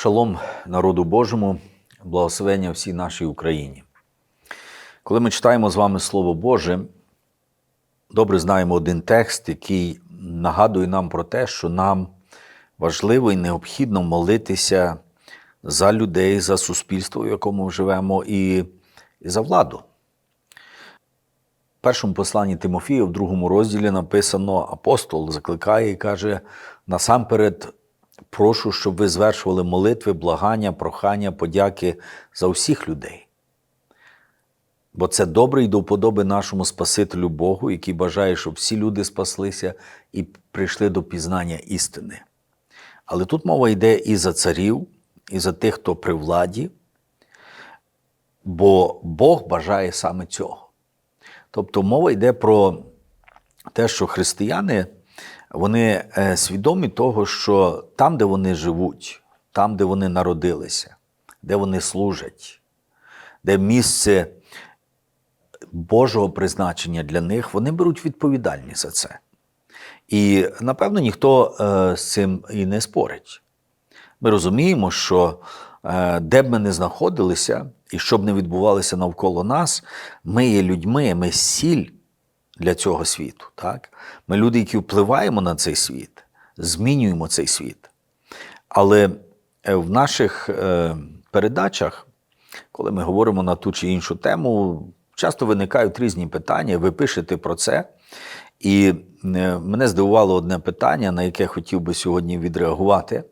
Шалом народу Божому, благословення всій нашій Україні. Коли ми читаємо з вами Слово Боже, добре знаємо один текст, який нагадує нам про те, що нам важливо і необхідно молитися за людей, за суспільство, в якому ми живемо, і, і за владу. В першому посланні Тимофія, в другому розділі написано, апостол закликає і каже: насамперед, прошу, щоб ви звершували молитви, благання, прохання, подяки за всіх людей. Бо це добре і до вподоби нашому Спасителю Богу, який бажає, щоб всі люди спаслися і прийшли до пізнання істини. Але тут мова йде і за царів, і за тих, хто при владі, бо Бог бажає саме цього. Тобто мова йде про те, що християни вони е, свідомі того, що там, де вони живуть, там, де вони народилися, де вони служать, де місце Божого призначення для них, вони беруть відповідальність за це. І напевно ніхто е, з цим і не спорить. Ми розуміємо, що е, де б ми не знаходилися, і що б не відбувалося навколо нас, ми є людьми, ми сіль для цього світу. Так? Ми люди, які впливаємо на цей світ, змінюємо цей світ. Але е, в наших е, передачах, коли ми говоримо на ту чи іншу тему, часто виникають різні питання, ви пишете про це. І е, мене здивувало одне питання, на яке хотів би сьогодні відреагувати,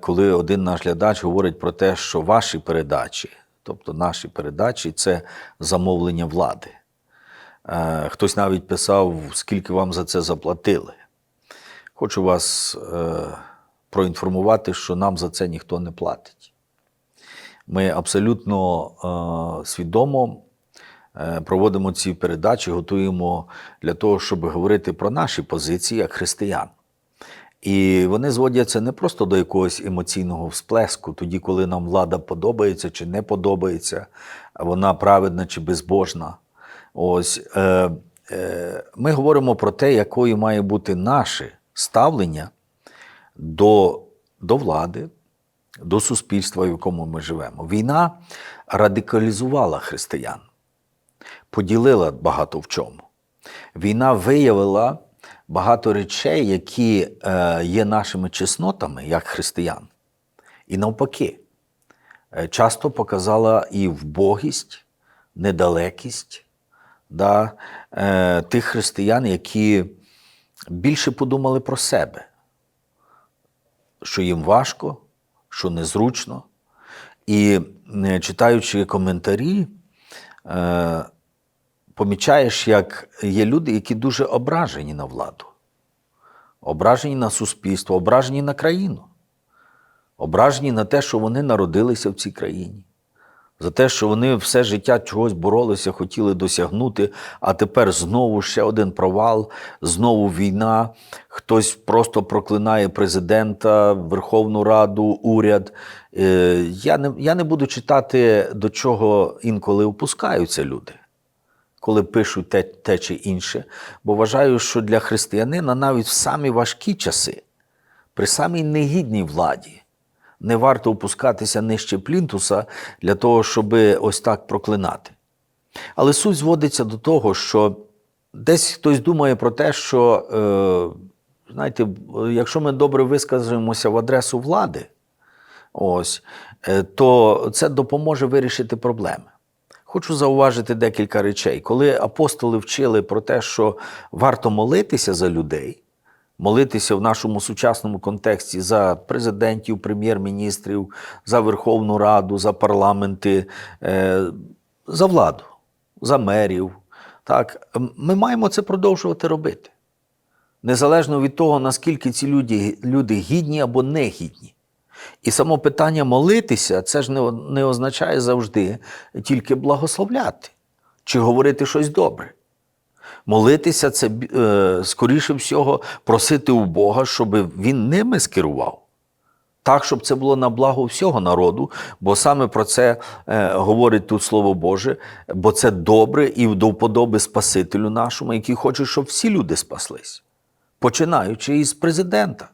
коли один наш глядач говорить про те, що ваші передачі, тобто наші передачі, це замовлення влади. Е, Хтось навіть писав, скільки вам за це заплатили. Хочу вас проінформувати, що нам за це ніхто не платить. Ми абсолютно свідомо проводимо ці передачі, готуємо для того, щоб говорити про наші позиції як християн. І вони зводяться не просто до якогось емоційного всплеску, тоді, коли нам влада подобається чи не подобається, вона праведна чи безбожна. Ось е, е, ми говоримо про те, якою має бути наше ставлення до, до влади, до суспільства, в якому ми живемо. Війна радикалізувала християн поділила багато в чому. Війна виявила багато речей, які е, є нашими чеснотами, як християн. І навпаки, е, часто показала і вбогість, недалекість да, е, тих християн, які більше подумали про себе, що їм важко, що незручно. І читаючи коментарі, помічаєш, як є люди, які дуже ображені на владу, ображені на суспільство, ображені на країну, ображені на те, що вони народилися в цій країні, за те, що вони все життя чогось боролися, хотіли досягнути, а тепер знову ще один провал, знову війна. Хтось просто проклинає президента, Верховну Раду, уряд. Е, я не, Я не буду читати, до чого інколи опускаються люди коли пишуть те, те чи інше, бо вважаю, що для християнина навіть в самі важкі часи, при самій негідній владі, не варто опускатися нижче плінтуса для того, щоб ось так проклинати. Але суть зводиться до того, що десь хтось думає про те, що, е, знаєте, якщо ми добре вискажемося в адресу влади, ось, е, то це допоможе вирішити проблеми. Хочу зауважити декілька речей. Коли апостоли вчили про те, що варто молитися за людей, молитися в нашому сучасному контексті за президентів, прем'єр-міністрів, за Верховну Раду, за парламенти, е, за владу, за мерів, так, ми маємо це продовжувати робити. Незалежно від того, наскільки ці люди, люди гідні або негідні. І само питання молитися, це ж не, не означає завжди тільки благословляти чи говорити щось добре. Молитися це, е, скоріше всього, просити у Бога, щоб Він ними скерував. Так, щоб це було на благо всього народу, бо саме про це е, говорить тут Слово Боже, бо це добре і до вподоби Спасителю нашому, який хоче, щоб всі люди спаслись, починаючи із президента.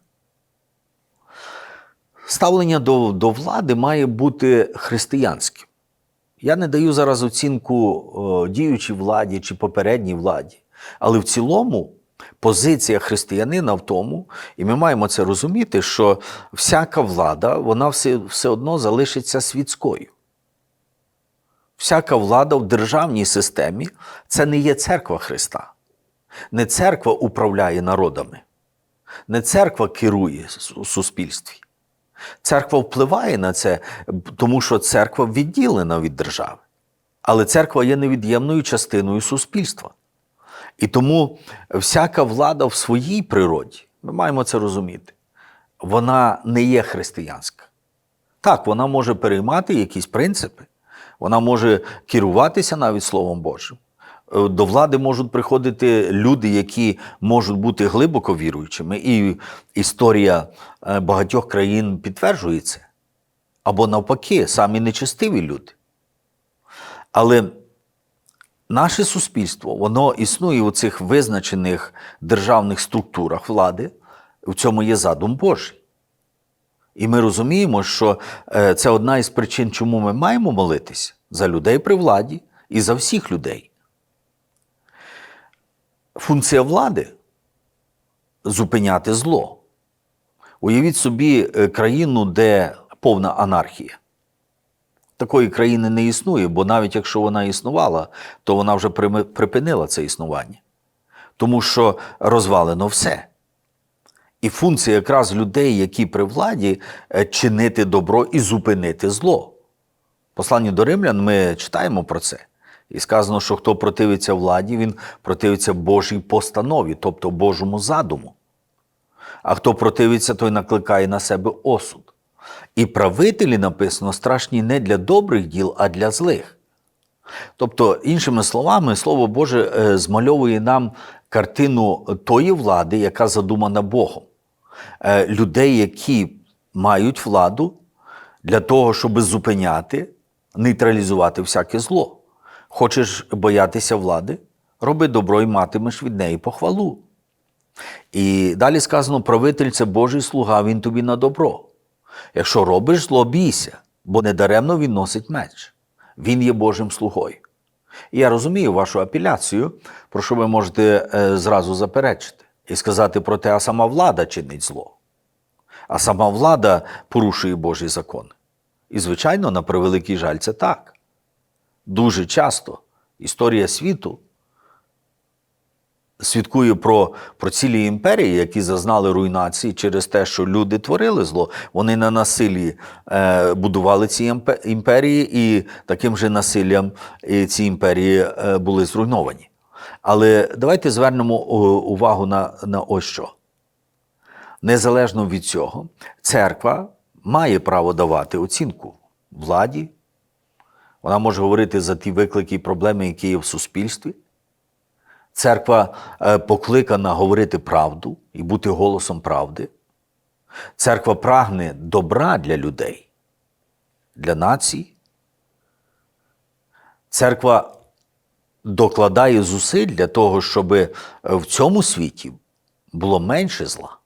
ставлення до, до влади має бути християнським. Я не даю зараз оцінку діючій владі чи попередній владі, але в цілому позиція християнина в тому, і ми маємо це розуміти, що всяка влада, вона все, все одно залишиться світською. Всяка влада в державній системі це не є церква Христа. Не церква управляє народами, не церква керує у суспільстві. Церква впливає на це, тому що церква відділена від держави. Але церква є невід'ємною частиною суспільства. І тому всяка влада в своїй природі, ми маємо це розуміти, вона не є християнська. Так, вона може переймати якісь принципи, вона може керуватися навіть Словом Божим. Е, До влади можуть приходити люди, які можуть бути глибоко віруючими, і історія е, багатьох країн підтверджує це. Або навпаки, самі нечестиві люди. Але наше суспільство, воно існує у цих визначених державних структурах влади, в цьому є задум Божий. І ми розуміємо, що е, це одна із причин, чому ми маємо молитися за людей при владі і за всіх людей. Функція влади зупиняти зло. Уявіть собі е, країну, де повна анархія. Такої країни не існує, бо навіть якщо вона існувала, то вона вже припинила це існування. Тому що розвалено все. І функція якраз людей, які при владі, е, чинити добро і зупинити зло. В Посланні до римлян ми читаємо про це. І сказано, що хто противиться владі, він противиться Божій постанові, тобто Божому задуму. А хто противиться, той накликає на себе осуд. І правителі написано страшні не для добрих діл, а для злих. Тобто, іншими словами, Слово Боже е, змальовує нам картину тої влади, яка задумана Богом. Е, Людей, які мають владу для того, щоб зупиняти, нейтралізувати всяке зло. Хочеш боятися влади? Роби добро і матимеш від неї похвалу. І далі сказано: правитель це Божий слуга, він тобі на добро. Якщо робиш зло, бійся, бо недаремно він носить меч. Він є Божим слугою. І я розумію вашу апеляцію, про що ви можете е, зразу заперечити і сказати про те, а сама влада чинить зло. А сама влада порушує Божі закони. І, звичайно, на превеликий жаль, це так. Дуже часто історія світу свідкує про, про цілі імперії, які зазнали руйнації через те, що люди творили зло. Вони на насиллі е, будували ці імперії, і таким же насиллям ці імперії е, були зруйновані. Але давайте звернемо увагу на, на ось що. Незалежно від цього, церква має право давати оцінку владі. Вона може говорити за ті виклики і проблеми, які є в суспільстві. Церква е, покликана говорити правду і бути голосом правди. Церква прагне добра для людей, для націй. Церква докладає зусиль для того, щоб в цьому світі було менше зла.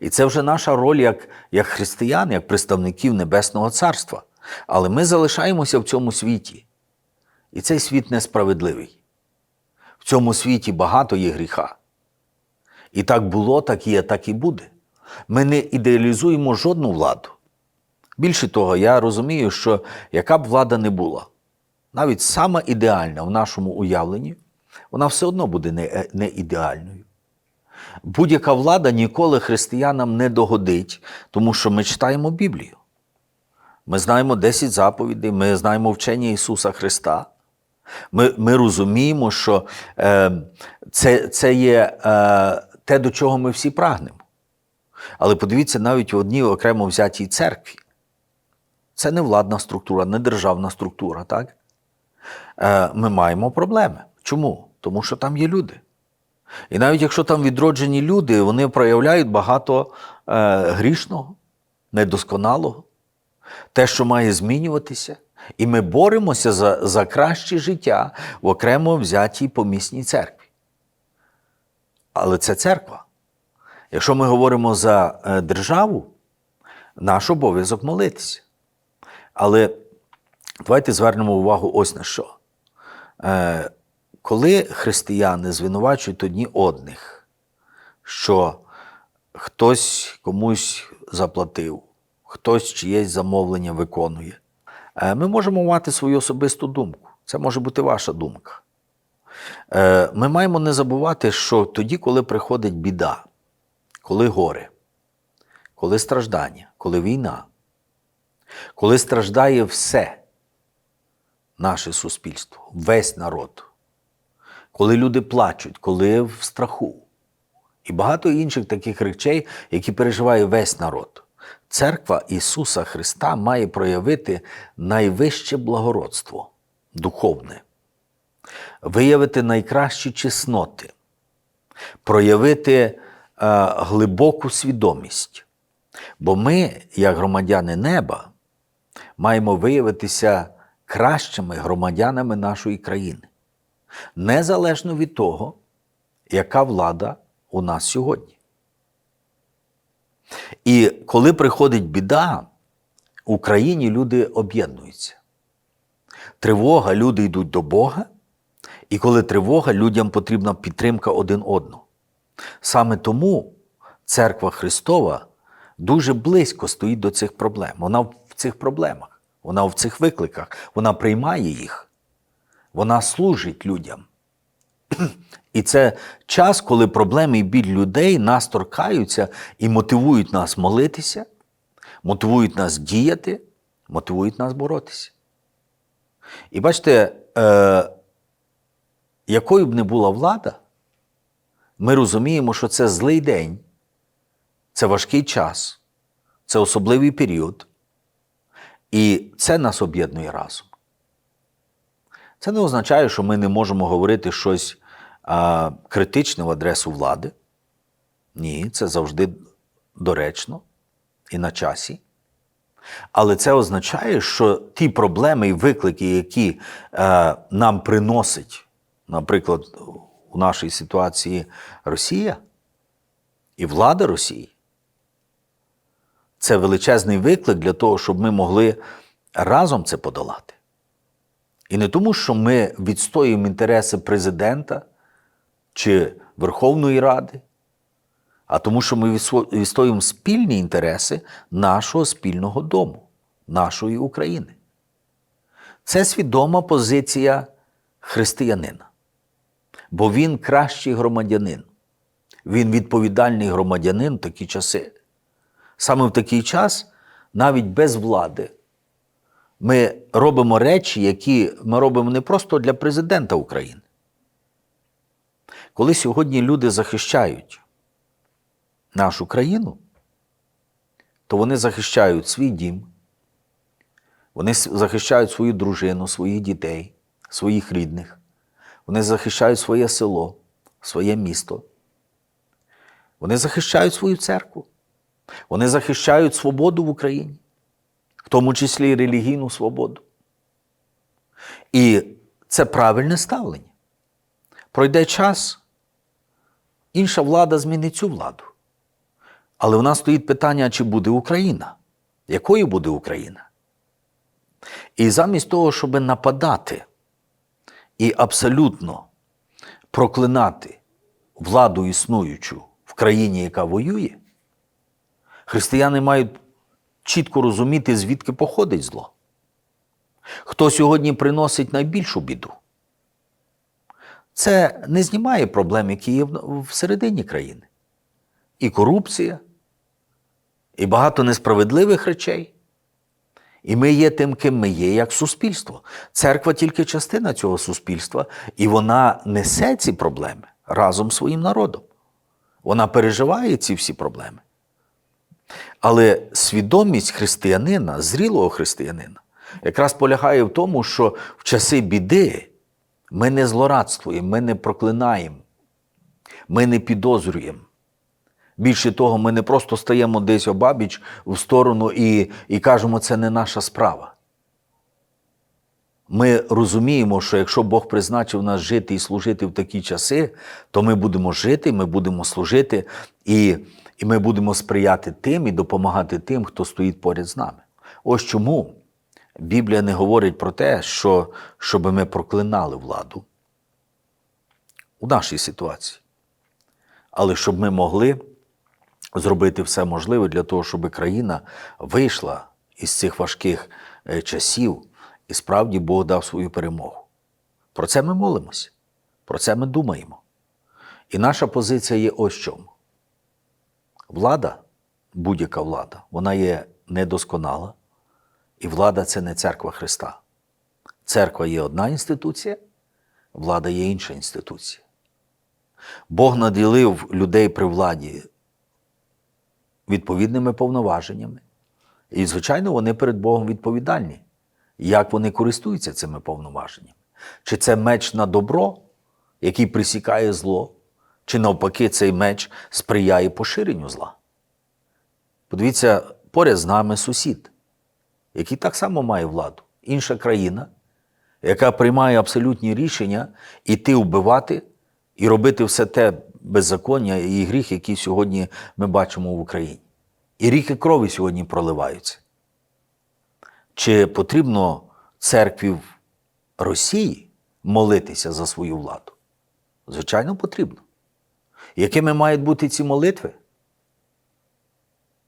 І це вже наша роль як, як християн, як представників Небесного Царства. Але ми залишаємося в цьому світі. І цей світ несправедливий. В цьому світі багато є гріха. І так було, так є, так і буде. Ми не ідеалізуємо жодну владу. Більше того, я розумію, що яка б влада не була, навіть сама ідеальна в нашому уявленні, вона все одно буде не, не ідеальною. Будь-яка влада ніколи християнам не догодить, тому що ми читаємо Біблію. Ми знаємо 10 заповідей, ми знаємо вчення Ісуса Христа. Ми, ми розуміємо, що е, це, це є е, те, до чого ми всі прагнемо. Але подивіться, навіть в одній окремо взятій церкві. Це не владна структура, не державна структура, так? Е, ми маємо проблеми. Чому? Тому що там є люди. І навіть якщо там відроджені люди, вони проявляють багато е, грішного, недосконалого, те, що має змінюватися. І ми боремося за, за краще життя в окремо взятій помісній церкві. Але це церква. Якщо ми говоримо за е, державу, наш обов'язок молитися. Але давайте звернемо увагу ось на що. Е, коли християни звинувачують одні одних, що хтось комусь заплатив, хтось чиєсь замовлення виконує, е, ми можемо мати свою особисту думку. Це може бути ваша думка. Е, Ми маємо не забувати, що тоді, коли приходить біда, коли горе, коли страждання, коли війна, коли страждає все наше суспільство, весь народ, коли люди плачуть, коли в страху і багато інших таких речей, які переживає весь народ. Церква Ісуса Христа має проявити найвище благородство духовне, виявити найкращі чесноти, проявити е, глибоку свідомість. Бо ми, як громадяни неба, маємо виявитися кращими громадянами нашої країни, незалежно від того, яка влада у нас сьогодні. І коли приходить біда, в Україні люди об'єднуються. Тривога, люди йдуть до Бога, і коли тривога, людям потрібна підтримка один одного. Саме тому церква Христова дуже близько стоїть до цих проблем. Вона в цих проблемах, вона в цих викликах, вона приймає їх, вона служить людям. І це час, коли проблеми і біль людей нас торкаються і мотивують нас молитися, мотивують нас діяти, мотивують нас боротися. І бачите, е, якою б не була влада, ми розуміємо, що це злий день, це важкий час, це особливий період, і це нас об'єднує разом. Це не означає, що ми не можемо говорити щось а, критичне в адресу влади. Ні, це завжди доречно і на часі. Але це означає, що ті проблеми і виклики, які е, нам приносить, наприклад, у нашій ситуації Росія і влада Росії, це величезний виклик для того, щоб ми могли разом це подолати. І не тому, що ми відстоюємо інтереси президента чи Верховної Ради, а тому, що ми відстоюємо спільні інтереси нашого спільного дому, нашої України. Це свідома позиція християнина, бо він кращий громадянин, він відповідальний громадянин в такі часи. Саме в такий час, навіть без влади, ми робимо речі, які ми робимо не просто для президента України. Коли сьогодні люди захищають нашу країну, то вони захищають свій дім, вони захищають свою дружину, своїх дітей, своїх рідних, вони захищають своє село, своє місто. Вони захищають свою церкву, вони захищають свободу в Україні, в тому числі і релігійну свободу. І це правильне ставлення. Пройде час, інша влада змінить цю владу. Але в нас стоїть питання, чи буде Україна? Якою буде Україна? І замість того, щоб нападати і абсолютно проклинати владу існуючу в країні, яка воює, християни мають чітко розуміти, звідки походить зло. Хто сьогодні приносить найбільшу біду? Це не знімає проблем, які є всередині країни. І корупція, і багато несправедливих речей. І ми є тим, ким ми є, як суспільство. Церква тільки частина цього суспільства, і вона несе ці проблеми разом з своїм народом. Вона переживає ці всі проблеми. Але свідомість християнина, зрілого християнина, якраз полягає в тому, що в часи біди ми не злорадствуємо, ми не проклинаємо, ми не підозрюємо. Більше того, ми не просто стаємо десь обабіч в сторону і, і кажемо, це не наша справа. Ми розуміємо, що якщо Бог призначив нас жити і служити в такі часи, то ми будемо жити, ми будемо служити. І І ми будемо сприяти тим і допомагати тим, хто стоїть поряд з нами. Ось чому Біблія не говорить про те, що щоб ми проклинали владу у нашій ситуації, але щоб ми могли зробити все можливе для того, щоб країна вийшла із цих важких е, часів, і справді Бог дав свою перемогу. Про це ми молимося, про це ми думаємо. І наша позиція є ось в чому. Влада, будь-яка влада, вона є недосконала, і влада це не церква Христа. Церква є одна інституція, влада є інша інституція. Бог наділив людей при владі відповідними повноваженнями. І, звичайно, вони перед Богом відповідальні, як вони користуються цими повноваженнями. Чи це меч на добро, який присікає зло, чи навпаки, цей меч сприяє поширенню зла. Подивіться, поряд з нами сусід, який так само має владу, інша країна, яка приймає абсолютні рішення іти вбивати і робити все те беззаконня і гріх, які сьогодні ми бачимо в Україні. І ріки крові сьогодні проливаються. Чи потрібно церкві Росії молитися за свою владу? Звичайно, потрібно. Якими мають бути ці молитви?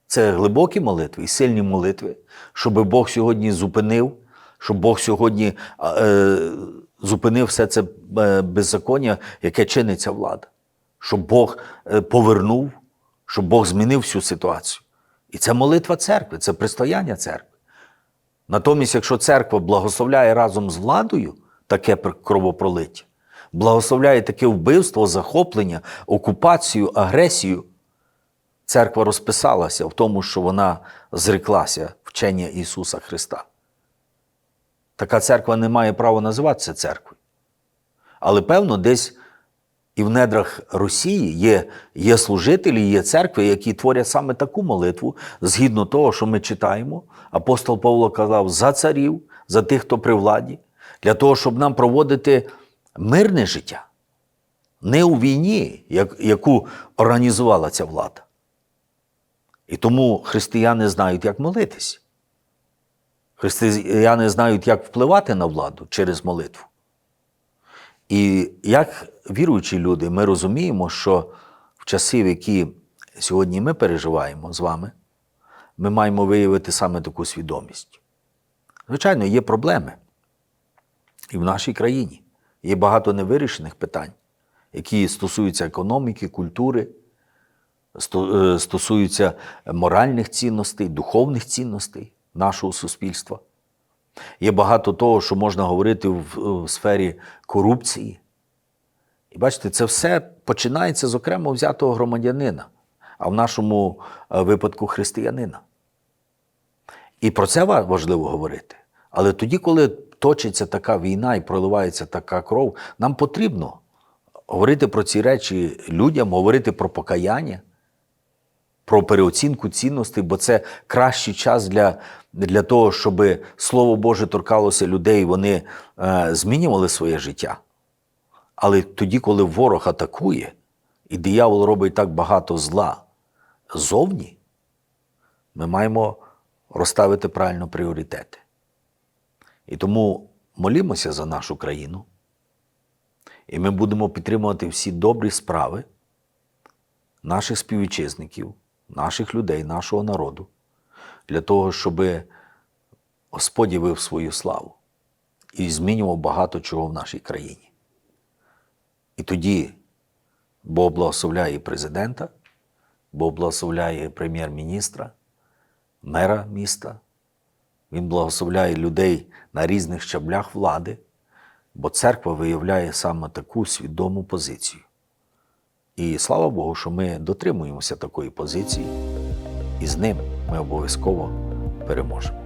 Це глибокі молитви і сильні молитви, щоб Бог сьогодні зупинив, щоб Бог сьогодні е, зупинив все це е, беззаконня, яке чиниться влада, щоб Бог е, повернув, щоб Бог змінив всю ситуацію. І це молитва церкви, це пристояння церкви. Натомість, якщо церква благословляє разом з владою таке кровопролиття, благословляє таке вбивство, захоплення, окупацію, агресію, церква розписалася в тому, що вона зреклася вчення Ісуса Христа. Така церква не має права називатися церквою. Але певно, десь і в недрах Росії є, є служителі, є церкви, які творять саме таку молитву, згідно того, що ми читаємо. Апостол Павло казав за царів, за тих, хто при владі, для того, щоб нам проводити мирне життя, не у війні, як, яку організувала ця влада. І тому християни знають, як молитись. Християни знають, як впливати на владу через молитву. І як віруючі люди, ми розуміємо, що в часи, в які сьогодні ми переживаємо з вами, ми маємо виявити саме таку свідомість. Звичайно, є проблеми і в нашій країні. Є багато невирішених питань, які стосуються економіки, культури, стосуються моральних цінностей, духовних цінностей нашого суспільства. Є багато того, що можна говорити в, в сфері корупції. І бачите, це все починається з окремо взятого громадянина, а в нашому е, випадку християнина. І про це важливо говорити. Але тоді, коли точиться така війна і проливається така кров, нам потрібно говорити про ці речі людям, говорити про покаяння, про переоцінку цінностей, бо це кращий час для для того, щоб Слово Боже торкалося людей, вони е, змінювали своє життя. Але тоді, коли ворог атакує, і диявол робить так багато зла зовні, ми маємо розставити правильно пріоритети. І тому молімося за нашу країну, і ми будемо підтримувати всі добрі справи наших співвітчизників, наших людей, нашого народу, для того, щоб Господь явив свою славу і змінював багато чого в нашій країні. І тоді Бог благословляє президента, Бог благословляє прем'єр-міністра, мера міста. Він благословляє людей на різних щаблях влади, бо церква виявляє саме таку свідому позицію. І слава Богу, що ми дотримуємося такої позиції, і з ним ми обов'язково переможемо.